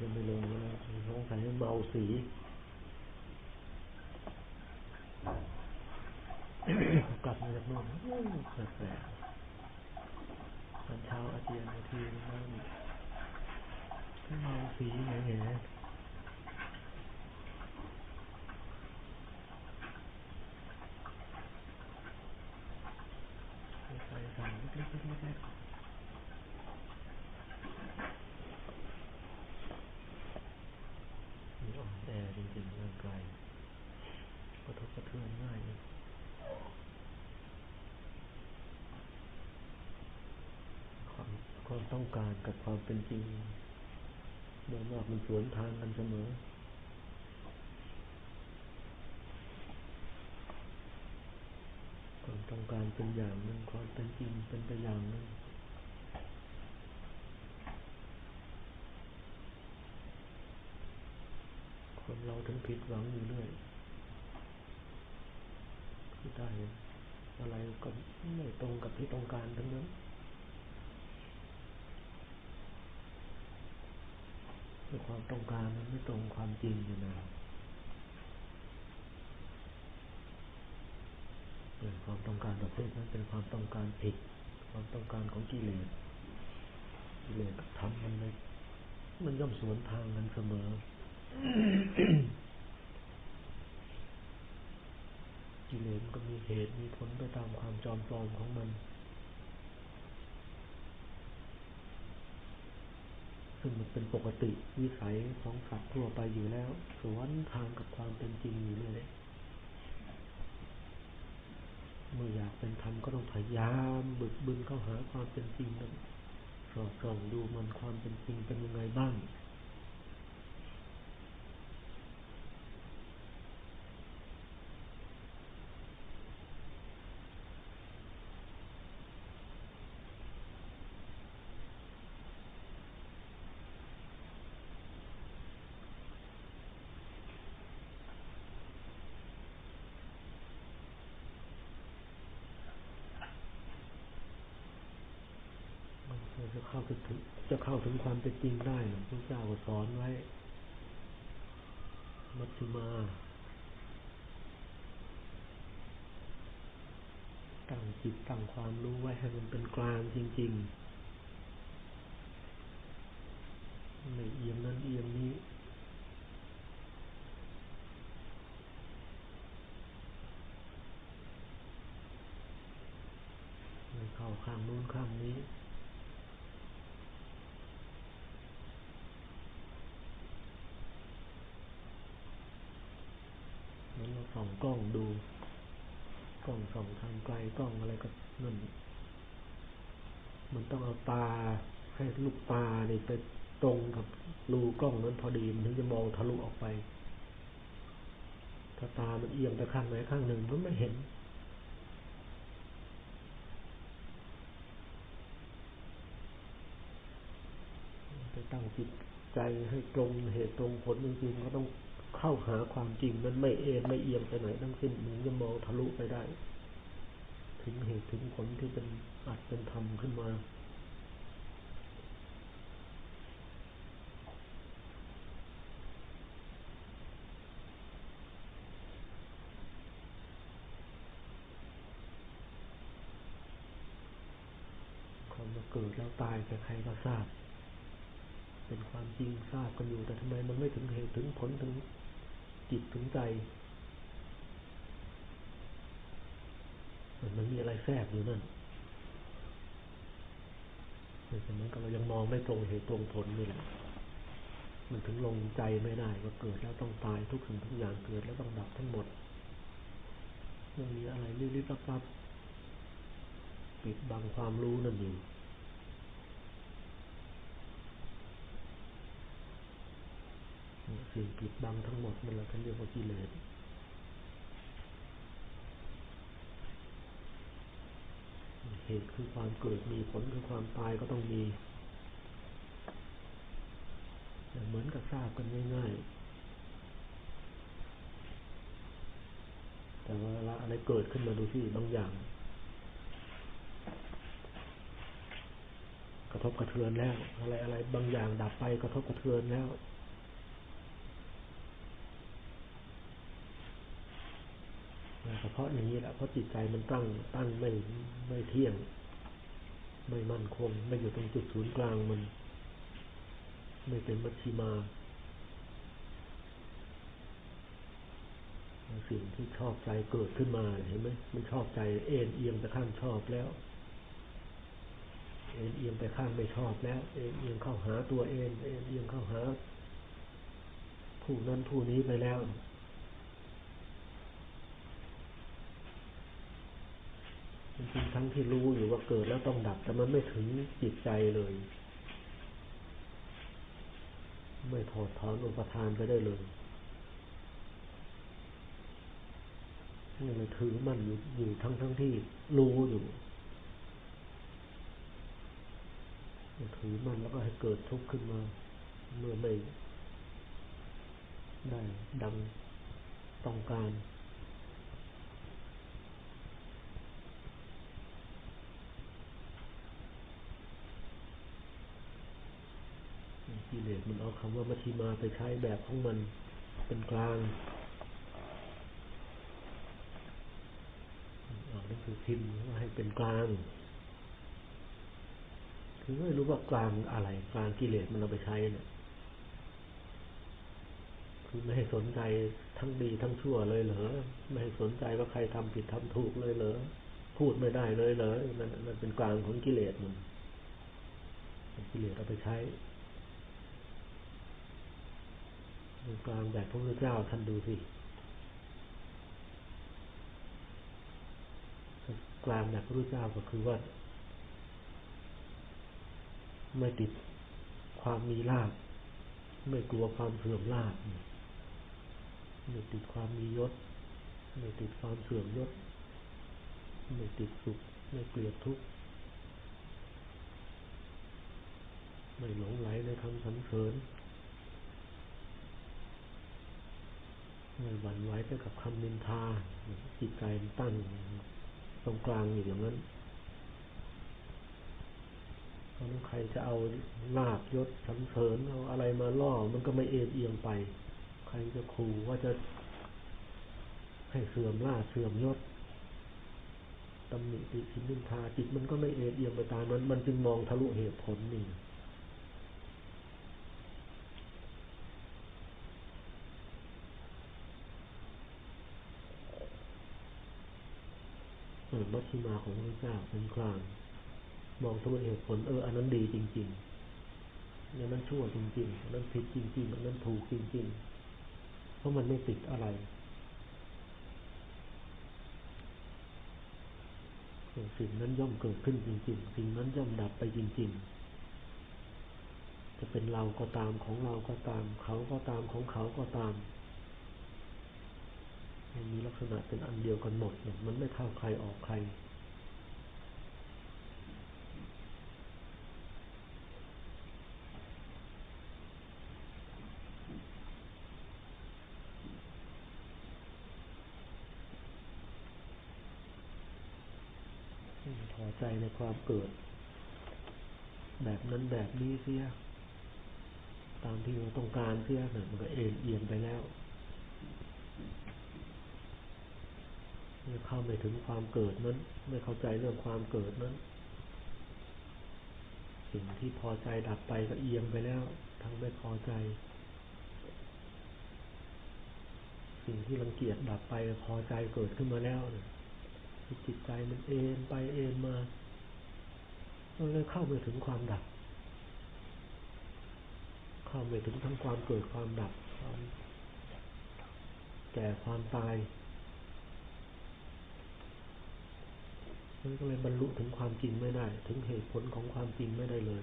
จะไม่ลงแล้วสงสัยเมาสีกลับมาจากโน่นแปลกตอนเช้าอาเจียนทีนั่นเมาสีไงเงี้ยใส่สั่งเล็กๆมีอ่อน แอจริงๆร่างกายกระทบกระเทือนง่ายความความต้องการกับความเป็นจริงโดยมากมันสวนทางกันเสมอความต้องการเป็นอย่างหนึ่งความเป็นจริงเป็นไปอย่างหนึ่ง เราถึงผิดหวังอยู่เรื่อยคือได้อะไรก็ไม่ตรงกับที่ต้องการทั้งนั้นแต่ความต้องการมันไม่ตรงความจริงอยู่นะเป็นความต้องการประเภทนั้นเป็นความต้องการผิด ความต้องการของกิเลสกิเลสทำมันเลยมันย่อมสวนทางกันเสมอ กิเลสก็มีเหตุมีผลไปตามความจอมปลอมของมันซึ่งมันเป็นปกติวิสัยของสัตว์ทั่วไปอยู่แล้ว สวนทางกับความเป็นจริงอยู่เลยเมื่ออยากเป็นธรรมก็ต้องพยายามบึกบึนเข้าหาความเป็นจริงสอดส่องดูมันความเป็นจริงเป็นยังไงบ้างจะเข้าถึงจะเข้าถึงความเป็นจริง พ่อเจ้าก็สอนไว้ มัชฌิมา ตั้งจิตตั้งความรู้ไว้ให้มันเป็นกลางจริง ๆ ไม่เอียงนั้นเอียงนี้ไม่เข้าข้างนู้นข้างนี้เราส่องก ล้องดู กล้องส่องทางไกลกล้องอะไรก็นั่นมันต้องเอาตาให้ลูกตาเนี่ยไปตรงกับรูกล้องนั้นพอดีมันถึงจะมองทะลุออกไป ถ้าตามันเอียงไปข้างไหนข้างหนึ่งมันไม่เห็น ไปตั้งจิตใจให้ตรงเหตุตรงผลจริงๆก็ต้อง เข้าหาความจริงมันไม่เอ็นไม่เอียงไปไหนทั้งสิ้นมันจะมองทะลุไปได้ ถึงเหตุถึงผลที่เป็นอัดเป็นธรรมขึ้นมาความเกิดแล้วตายใครก็ทราบ เป็นความจริงทราบกันอยู่แต่ทำไมมันไม่ถึงเหตุถึงผลถึง จิตถึงใจมันมีอะไรแทรกอยู่นั่นเหมือนกับเรายังมองไม่ตรงเหตุตรงผลนี่แหละ มันถึงลงใจไม่ได้ว่าเกิดแล้วต้องตายทุกสิ่งทุกอย่างเกิดแล้วต้องดับทั้งหมดมันมีอะไรลิบๆลับๆปิดบังความรู้นั่นอยู่ สิ่งปิดบังทั้งหมดนั่นแหละเขาเรียกว่ากิเลสเหตุคือความเกิดมีผลคือความตายก็ต้องมีเหมือนกับทราบกันง่ายๆ แต่ว่าเวลาอะไรเกิดขึ้นมาดูที่บางอย่าง กระทบกระเทือนแล้ว อะไรอะไรบางอย่างดับไปกระทบกระเทือนแล้ว เฉพาะอย่างนี้แหละเพราะจิตใจมันตั้งตั้งไม่ไม่เที่ยง ไม่มั่นคง ไม่อยู่ตรงจุดศูนย์กลางมัน ไม่เป็นมัชชิมาสิ่งที่ชอบใจเกิดขึ้นมาเห็นไหมมันชอบใจเอ็นเอียงไปข้างชอบแล้ว เอ็นเอียงไปข้างไม่ชอบแล้ว เอ็นเอียงเข้าหาตัวเองเอ็นเอียงเข้าหา ผู้นั้นผู้นี้ไปแล้ว จริงๆทั้งที่รู้อยู่ว่าเกิดแล้วต้องดับ แต่มันไม่ถึงจิตใจเลย ไม่ถอดถอนอุปทานไปได้เลยนี่เลยถือมันอยู่อยู่ทั้งทั้งที่รู้อยู่ถือมันแล้วก็ให้เกิดทุกข์ขึ้นมา เมื่อไม่ได้ดังต้องการกิ เลสมันเอาคำว่ามัชิมาไปใช้แบบของมันเป็นกลางอ่นหนังสือพิมพ์ว่าให้เป็นกลาง คือไม่รู้ว่ากลางอะไร กลางกิเลสมันเอาไปใช้เนี่ยคือไม่ให้สนใจทั้งดีทั้งชั่วเลยเหรอ ไม่ให้สนใจว่าใครทำผิดทำถูกเลยเหรอ พูดไม่ได้เลยเหรอนั่นมันเป็นกลางของกิเลสมันกิเลสเอาไปใช้ กลางแบบพระพุทธเจ้าท่านดูสิกลางแบบพระพุทธเจ้าก็คือว่าไม่ติดความมีลาภไม่กลัวความเสื่อมลาภไม่ติดความมียศ ไม่ติดความเสื่อมยศ ไม่ติดสุข ไม่เกลียดทุกข์ ไม่หลงไหลในคำสรรเสริญ ไม่หวั่นไหวไปกับคำนินทาจิตใจตั้งตรงกลางอยู่อย่างนั้นเพราะนั้นใครจะเอาลาบยศสันเสริญเอาอะไรมาล่อ มันก็ไม่เอ็นเอียงไป ใครจะขู่ว่าจะให้เสื่อมลาเสื่อมยศตำหนิติชินินทาจิตมันก็ไม่เอ็นเอียงไปตามนั้น มันจึงมองทะลุเหตุผลนี่ มัชชิมาของพระเจ้าเป็นกลาง มองทุกเหตุผลเอออันนั้นดีจริงๆอันนั้นชั่วจริงๆอันนั้นผิดจริงๆอันนั้นถูกจริงๆ เพราะมันไม่ติดอะไรสิ่งนั้นย่อมเกิดขึ้นจริง ๆ สิ่งนั้นย่อมดับไปจริง ๆ จะเป็นเราก็ตามของเราก็ตาม เขาก็ตามของเขาก็ตาม มันมีลักษณะเป็นอันเดียวกันหมดเนี่ยมันไม่เข้าใครออกใคร พอใจในความเกิด แบบนั้นแบบนี้เสีย ตามที่เราต้องการเสียเนี่ยมันก็เอ็นเอียงไปแล้ว ไม่เข้าไม่ถึงความเกิดนั้น ไม่เข้าใจเรื่องความเกิดนั้น สิ่งที่พอใจดับไปก็เอียงไปแล้ว ทั้งไม่พอใจ สิ่งที่รังเกียจดับไปพอใจเกิดขึ้นมาแล้วจิตใจมันเอ็นไปเอ็นมามันเลยเข้าไม่ถึงความดับ เข้าไม่ถึงทั้งความเกิดความดับความแก่ความตาย มันก็เลยบรรลุถึงความจริงไม่ได้ ถึงเหตุผลของความจริงไม่ได้เลย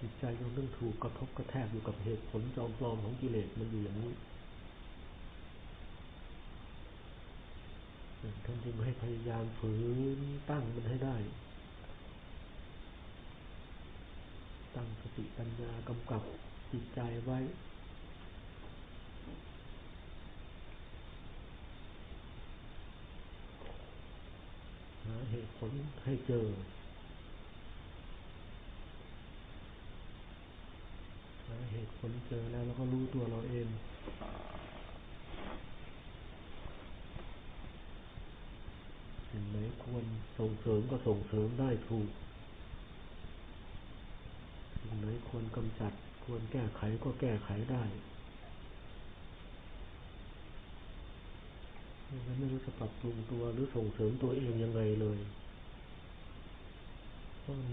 จิตใจยังต้องถูกกระทบกระแทกอยู่กับเหตุผลจอมปลอมของกิเลสมันอยู่อย่างนี้ท่านจึงให้พยายามฝืนตั้งมันให้ได้ ตั้งสติปัญญากำกับจิตใจไว้ หาเหตุผลให้เจอหาเหตุผลเจอแล้วเราก็รู้ตัวเราเองสิ่งไหนควรส่งเสริมก็ส่งเสริมได้ถูก สิ่งไหนควรกำจัด ควรแก้ไขก็แก้ไขได้ไม่รู้จะปรับปรุงตัวหรือส่งเสริมตัวเองยังไงเลย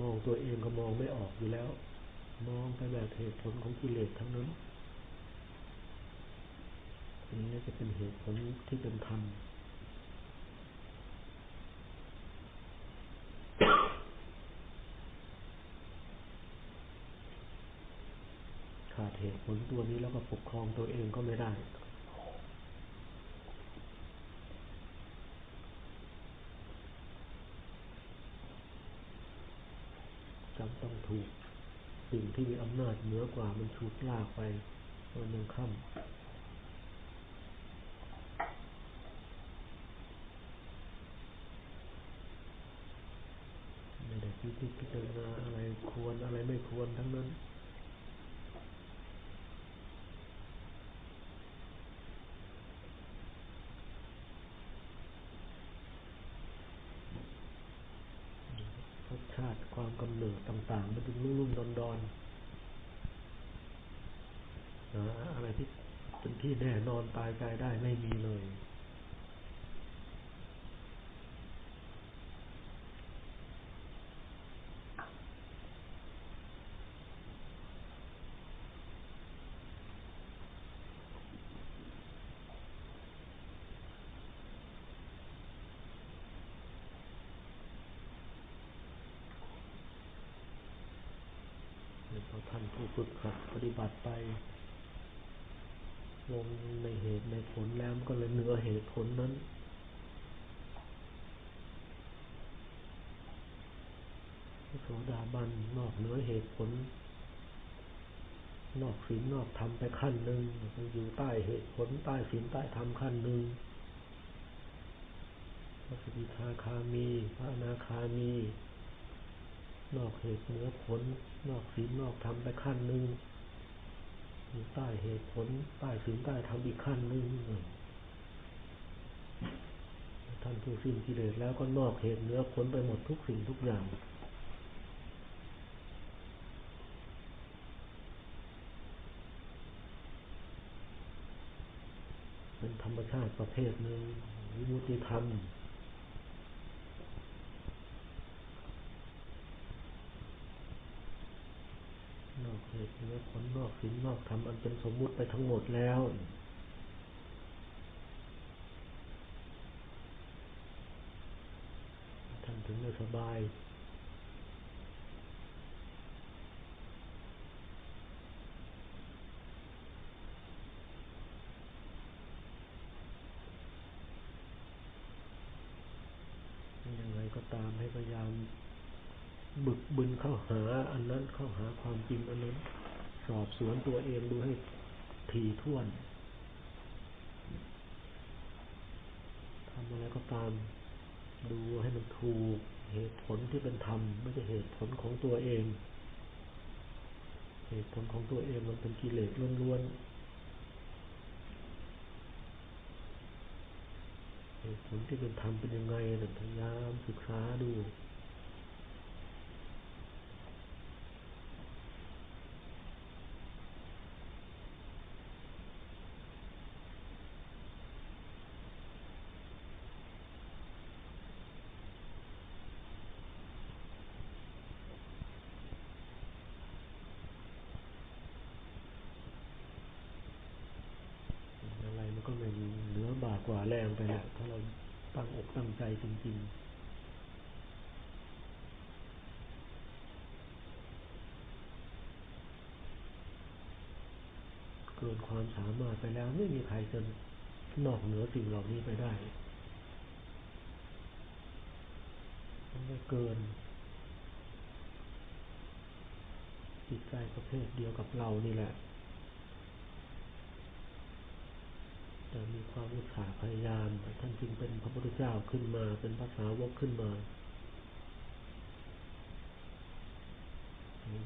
มองตัวเองก็มองไม่ออกอยู่แล้ว มองไปแบบเหตุผลของกิเลสทั้งนั้นอันนี้จะเป็นเหตุผลที่เป็นธรรมขาดเหตุผลตัวนี้แล้วก็ปกครองตัวเองก็ไม่ได้จำต้อง ถูก สิ่งที่มีอำนาจเหนือกว่ามันถูกลากไปวันยังค่ำไม่ได้พิจิตพิจารณาอะไรควรอะไรไม่ควรทั้งนั้น รสชา ติ ความกำเนิดต่างๆมันถึงรุ่มรุ่มดอนดอนะอะไรที่เป็นที่แน่นอนตายใจได้ไม่มีเลย พอท่านผู้ฝึกหัดปฏิบัติไปลง ในเหตุในผลแล้วมันก็เลยเหนือเหตุผลนั้น โสดาบันนอกเหนือเหตุผล นอกศีลนอกธรรมไปขั้นหนึ่งอยู่ใต้เหตุผลใต้ศีลใต้ธรรมขั้นหนึ่งพระสกิทาคามี พระนาคามี นอกเหตุเหนือผล นอกศีลนอกธรรมไปขั้นหนึ่ง ใต้เหตุผลใต้ศีลใต้ธรรมอีกขั้นหนึ่งท่านผู้สิ้นกิเลสแล้วก็นอกเหตุเนื้อผลไปหมดทุกสิ่งทุกอย่างเป็นธรรมชาติประเภทหนึ่งวิมุติธรรม นอกเหตุเหนือผลนอกศีลนอกธรรมอันเป็นสมมุติไปทั้งหมดแล้วท่านถึงจะสบายยังไงก็ตามให้พยายาม บึกบึนเข้าหาอันนั้นเข้าหาความจริงอันนั้น สอบสวนตัวเองดูให้ถี่ถ้วนทำอะไรก็ตามดูให้มันถูกเหตุผลที่เป็นธรรมไม่ใช่เหตุผลของตัวเอง เหตุผลของตัวเองมันเป็นกิเลสล้วนๆเหตุผลที่เป็นธรรมเป็นยังไงนะพยายามศึกษาดู อะไรมันก็ไม่เหนือบากว่าแรงไปแหละถ้าเราตั้งอกตั้งใจจริง ๆเกินความสามารถไปแล้วไม่มีใครจะนอกเหนือสิ่งเหล่านี้ไปได้มันไม่เกิน จิตใจประเภทเดียวกับเรานี่แหละ แต่มีความอุตสาห์พยายาม ท่านจึงเป็นพระพุทธเจ้าขึ้นมา เป็นภาษาวกขึ้นมา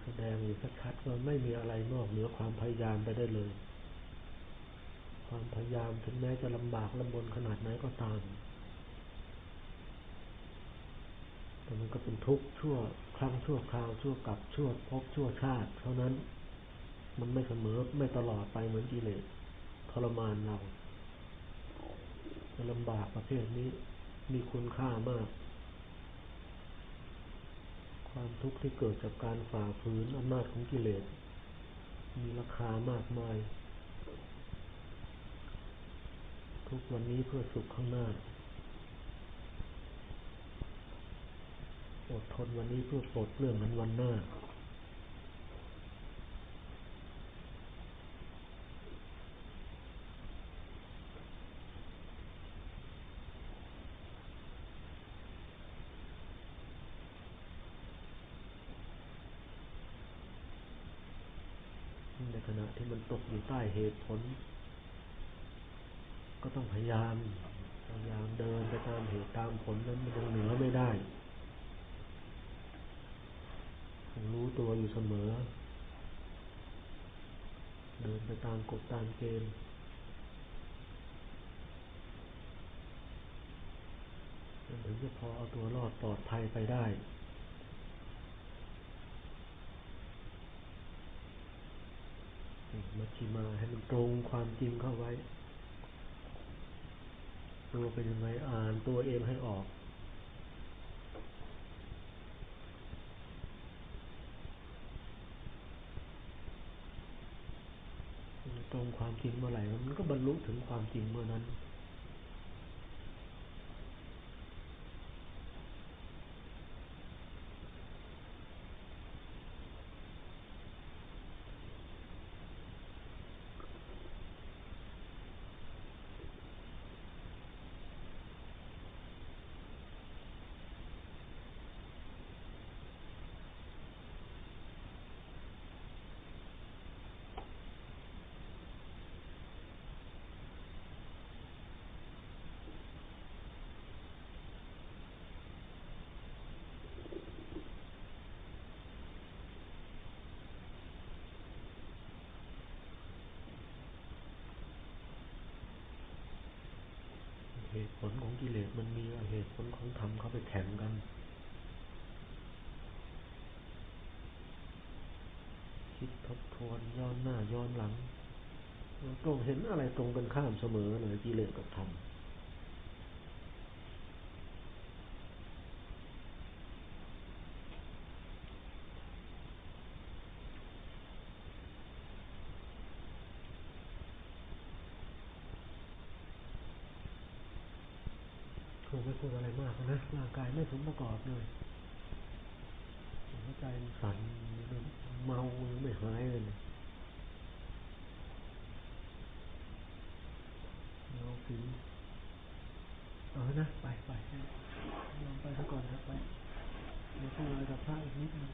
แสดงอยู่สักคัดๆว่าไม่มีอะไรนอกเหนือความพยายามไปได้เลย ความพยายามถึงแม้จะลำบากลำบนขนาดไหนก็ตาม แต่มันก็เป็นทุกข์ชั่วครั้งชั่วคราวชั่วกับชั่วพบชั่วชาติ เท่านั้น มันไม่เสมอไม่ตลอดไปเหมือนกิเลสทรมานเรา ลำบากประเภทนี้มีคุณค่ามาก ความทุกข์ที่เกิดจากการฝ่าฝืนอำนาจของกิเลส มีราคามากมาย ทุกวันนี้เพื่อสุขข้างหน้า อดทนวันนี้เพื่อปลดเรื่องนั้นวันหน้าใน ขณะที่มันตกอยู่ใต้เหตุผล ก็ต้องพยายามพยายามเดินไปตามเหตุตามผลนั้นมันยังเหนือไม่ได้รู้ตัวอยู่เสมอ เดินไปตามกฎตามเกณฑ์ถึงจะพอเอาตัวรอดปลอดภัยไปได้ มัชชิมาให้มันตรงความจริงเข้าไว้ตัวเป็นยังไงอ่านตัวเองให้ออกตรงความจริงเมื่อไหร่ มันก็บรรลุถึงความจริงเมื่อนั้น ตุผลของกิเลสมันมีเหตุผลของธรรมเขาไปแข่งกัน คิดทบทวนย้อนหน้าย้อนหลังต้องเห็นอะไรตรงกันข้ามเสมอเลยกิเลสกับธรรม่พูดอะไรมากนะร่างกายไม่สมประกอบเลยหัวใจสั่นเมาไม่หายเลยเมาฟินเอานะไปไปลองไปซะก่อนครับไปเดี๋ยวพูดอะไรกับพระอีกนิดนึง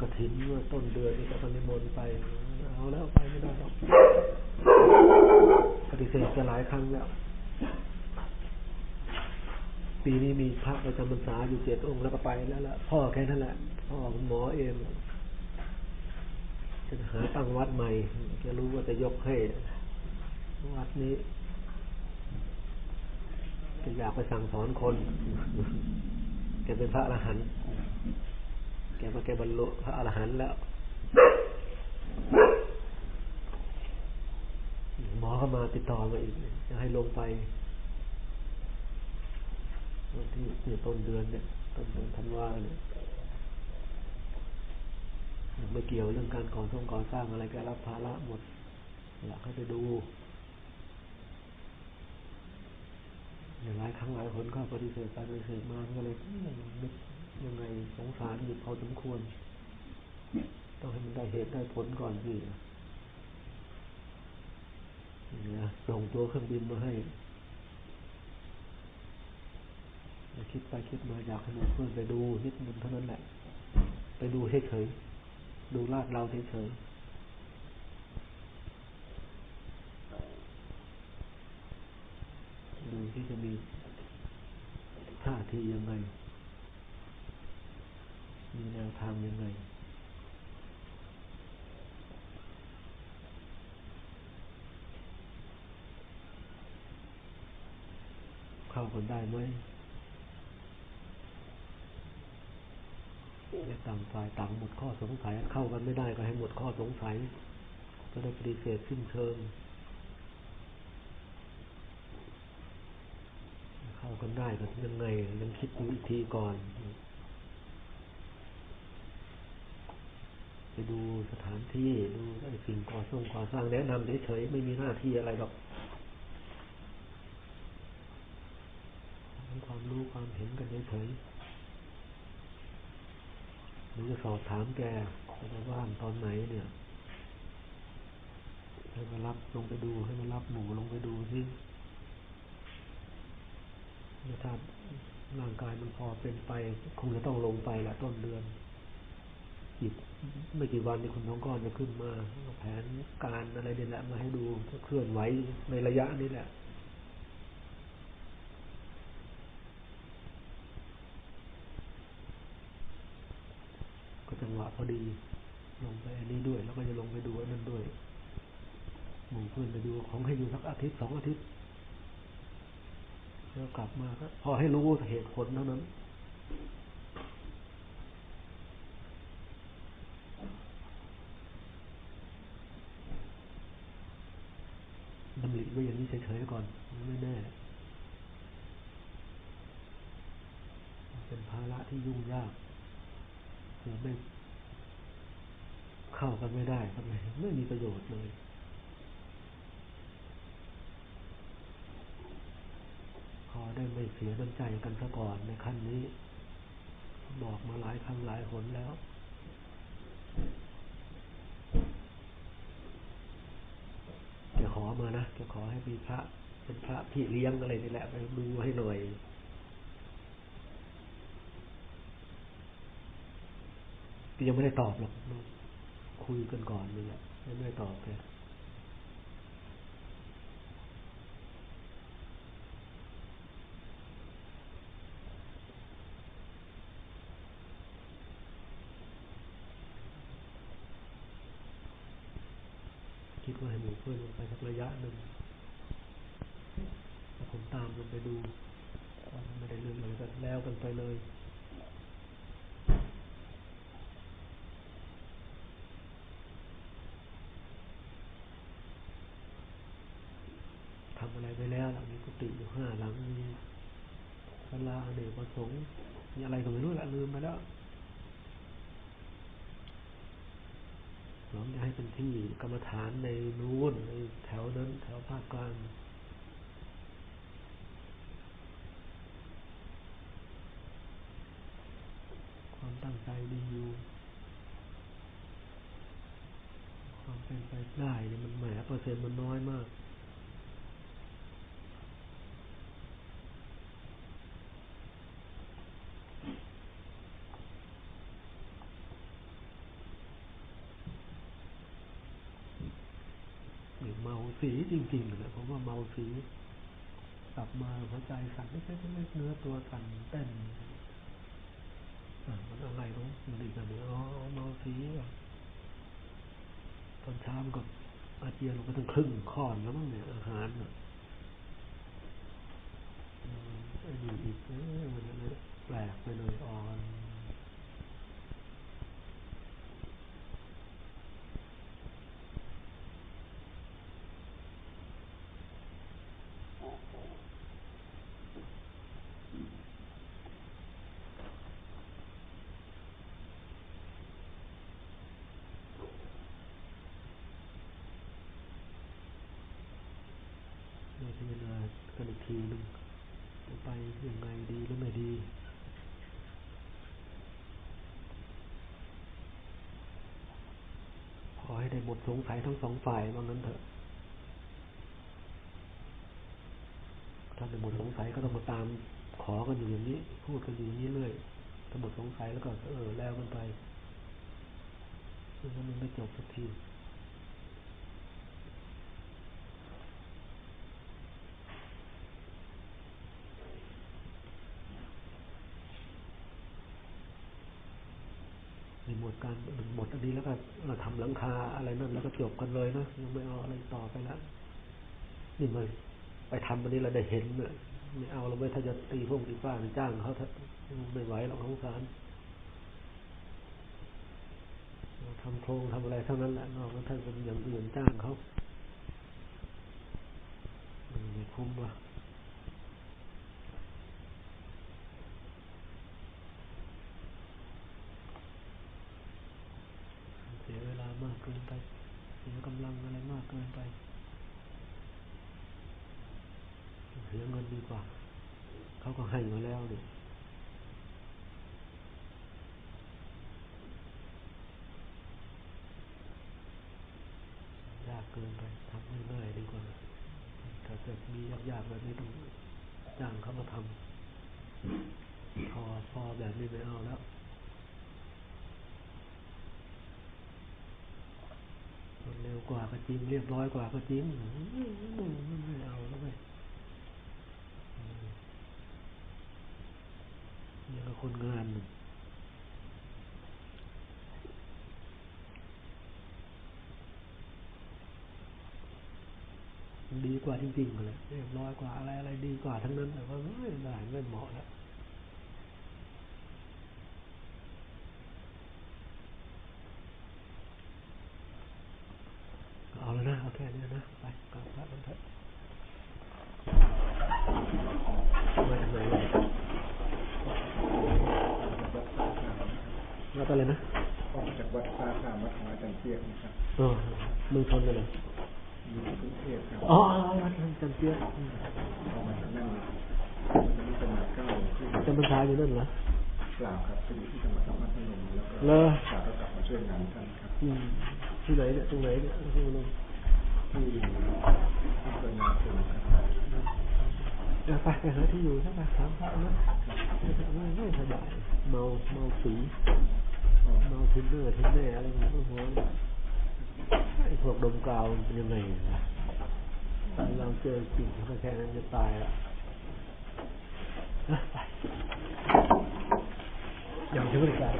กระถินเมื่อต้นเดือนนี้ก็ตอนนิมนต์ไป เอาแล้วไปไม่ได้หรอกปฏิเสธจะหลายครั้งแล้ว ปีนี้มีพระประจำพรรษาอยู่เจ็ดองค์แล้วก็ไปแล้วละพ่อแค่นั้นแหละ พ่อคุณหมอเองจะหาตั้งวัดใหม่ จะรู้ว่าจะยกให้ วัดนี้ จะอยากไปสั่งสอนคน แกเป็นพระอรหันต์ แกมาแกบรรลุพระอรหันต์แล้ว หมอเข้ามาติดต่อมาอีกจะให้ลงไปวันที่เนี่ยต้นเดือนเนี่ยต้นเดือนธันวาเนี่ยไม่เกี่ยวเรื่องการก่อสร้างก่อสร้างอะไรก็รับภาระหมด อยากให้ไปดูอย่างหลายครั้งหลายคนก็ปฏิเสธไปปฏิเสธมาก็เลยนึก ยังไงสงสารอยู่พอสมควร ต้องให้มันได้เหตุได้ผลก่อนสินี่ยส่งตัวเครื่องบินมาให้คิดไปคิดมาอยากให้หมู่เพื่อนไปดูนิดนึงเท่านั้นแหละ ไปดูเฉยๆดูลาดเราเฉยๆดูที่จะมีท่าทียังไง มีแนวทางยังไงเข้ากันได้ไหมจะต่างฝ่ายต่างหมดข้อสงสัยเข้ากันไม่ได้ก็ให้หมดข้อสงสัย ก็ได้ปฏิเสธสิ้นเชิงเข้ากันได้ก็ยังไงยังคิดดูอีกทีก่อน ไปดูสถานที่ดูไอ้สิ่งก่อสร้างก่อสร้างแนะนำเฉยๆไม่มีหน้าที่อะไรหรอกความรู้ความเห็นกันเฉยๆหรือจะสอบถามแกจะว่างตอนไหนเนี่ยให้มารับลงไปดูให้มารับหมูลงไปดูสิถ้าร่างกายมันพอเป็นไป คงจะต้องลงไปละต้นเดือน อีกไม่กี่วันนี้คุณน้องก้อนจะขึ้นมาแผนการอะไรนี่แหละมาให้ดูเคลื่อนไหวในระยะนี้แหละก็จังหวะพอดี ลงไปอันนี้ด้วย แล้วก็จะลงไปดูอันนั้นด้วยหมู่เพื่อนไปดูของให้อยู่สักอาทิตย์สองอาทิตย์แล้วกลับมาก็พอให้รู้เหตุผลเท่านั้นดำริไว้อย่างนี้เฉยๆก่อนไม่แน่ เป็นภาระที่ยุ่งยากเกิดไม่เข้ากันไม่ได้ทำไมไม่มีประโยชน์เลยพอได้ไม่เสียน้ำใจกันซะก่อนในขั้นนี้ บอกมาหลายครั้งหลายหนแล้วจะขอ มานะจะขอให้มีพระเป็นพระพี่เลี้ยงอะไรนี่แหละไปดูให้หน่อยยังไม่ได้ตอบหรอกคุยกันก่อนนี่แหละยังไม่ได้ตอบเลยคิดื่อนลงไปสักระยะหนึ่งผมตามลงไปดูไม่ได้เรื่องอะไรกันแล้วกันไปเลยทำอะไรไปแล้วมีกุฏิอยู่ห้าหลังมีศาลาเดชประสงค์มีอะไรก็ไม่รู้ละลืมไปแล้ว หลังจะให้เป็นที่กรรมฐานในนู้นในแถวนั้น แถวภาคกลางความตั้งใจดีอยู่ความเป็นไปได้เนี่ยมันแหมเปอร์เซ็นต์มันน้อยมาก สีจริงๆเลยผมว่าเมาสีกลับมาหัวใจสั่นไม่ใช่ไม่เนื้อตัวสั่นเต้นมันอะไรรู้มันอีกอย่างนึงอ๋อเมาสีตอนเช้ามันก็อาเจียนลงไปถึงครึ่งค้อนแล้วมั้งเนี่ยอาหารไอ้นี่อีกมันแปลกไปเลยอ่อน พิจารณากันอีกทีหนึ่งจะไปอย่างไรดีหรือไม่ดีขอให้ได้หมดสงสัยทั้งสองฝ่ายบ้างนั้นเถอะถ้าได้หมดสงสัยก็ต้องมาตามขอกันอยู่อย่างนี้ พูดกันอยู่อย่างนี้เรื่อยถ้าหมดสงสัยแล้วก็เออแล้วมันไปมันไม่จบสักที หมดการหมดอันนี้แล้วก็เราทำหลังคาอะไรนั่นแล้วก็จบกันเลยนะยังไม่เอาอะไรต่อไปแล้วนี่มันไปทำอันนี้เราได้เห็นเนี่ยไม่เอาเราไม่ถ้าจะตีพวกตีป้าจ้างเขาถ้าไม่ไหวหรอกสงสารทำโครงทำอะไรเท่านั้นแหละนอกนั้นท่านเป็นอย่างอื่นจ้างเขาไม่คุ้มว่ะ เสียเวลามา กเกินไป เสียกำลังอะไรมากเกินไป เสียเงินดีกว่า เขาก็ให้มาแล้วเนี่ยยากเกินไปทำง่ายๆดีกว่าถ้าเกิดมียากๆแบบนี้ต้องจ้างเขามาทำพอพอแบบนี้ไม่เอาแล้ว มันเร็ วกว่าก็จริงเรียบร้อยกว่าก็จริงไม่เอาแล้วไม่ยังกับคนงานหนึ่งดีกว่าจริงๆเลยเรียบร้อยกว่าอะไรอะไรดีกว่าทั้งนั้นแต่ว่าไม่ได้ไม่เหมาะแล้วเอาแล้วนะ เอาแค่นี้นะไปกลับบ้านกันเถอะมาทำไมเลยแล้วไปเลยนะออกจากวัดท่าข้ามวัดของอาจารย์เทียนะครับอ๋อมึงชนกันเลยอยู่กรุงเทพครับอ๋อวัดจันเตี้ยออกมาจากนั่นมันจะมีเป็นหลักเก้าที่จำพรรษาอยู่นั่นเหรอกล่าครับที่ที่จังหวัดนครพนมแล้วก็เหรอกล่าวก็กลับมาช่วยงานท่านครับอืมที่ไหนเนี่ยตรงไหนเนี่ยที่นที่อำเภ อนาโพครับเอาไปไปหาที่อยู่ใช่ปะถามพระนะไม่ไม่สบายเมาเมาสีเมาทินเนอร์ทินเนอร์อะไรมันก็หัวไอ้พวกดมกาวเป็นยังไงเราเจอจริงก็แค่นั้นจะตายละอย่างที่บริการ